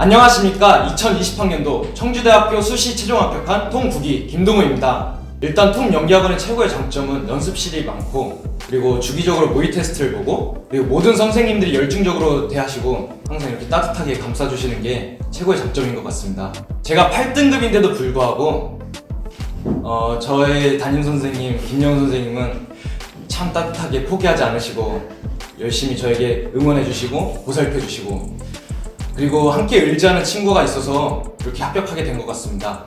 안녕하십니까. 2020학년도 청주대학교 수시 최종 합격한 통국이 김동우입니다. 일단 통 연기학원의 최고의 장점은 연습실이 많고 그리고 주기적으로 모의 테스트를 보고 그리고 모든 선생님들이 열중적으로 대하시고 항상 이렇게 따뜻하게 감싸주시는 게 최고의 장점인 것 같습니다. 제가 8등급인데도 불구하고 어, 저의 담임 선생님 김영 선생님은 참 따뜻하게 포기하지 않으시고 열심히 저에게 응원해 주시고 보살펴 주시고 그리고 함께 의지하는 친구가 있어서 이렇게 합격하게 된 것 같습니다.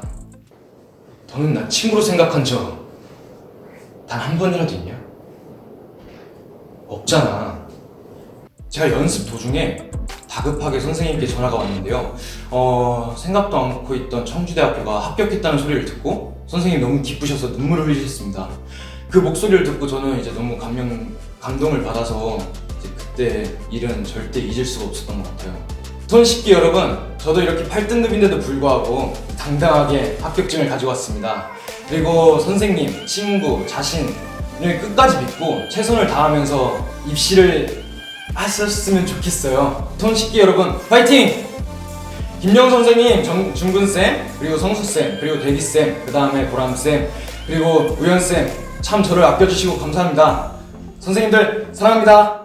너는 나 친구로 생각한 적 단 한 번이라도 있냐? 없잖아. 제가 연습 도중에 다급하게 선생님께 전화가 왔는데요. 어, 생각도 않고 있던 청주대학교가 합격했다는 소리를 듣고 선생님이 너무 기쁘셔서 눈물을 흘리셨습니다. 그 목소리를 듣고 저는 이제 너무 감명, 감동을 받아서 그때 일은 절대 잊을 수가 없었던 것 같아요. 손쉽게 여러분, 저도 이렇게 8등급인데도 불구하고 당당하게 합격증을 가지고 왔습니다. 그리고 선생님, 친구, 자신을 끝까지 믿고 최선을 다하면서 입시를 하셨으면 좋겠어요. 손쉽게 여러분, 파이팅! 김영 선생님, 정, 준근쌤, 그리고 성수쌤, 그리고 대기쌤, 그 다음에 보람쌤, 그리고 우연쌤, 참 저를 아껴주시고 감사합니다. 선생님들, 사랑합니다.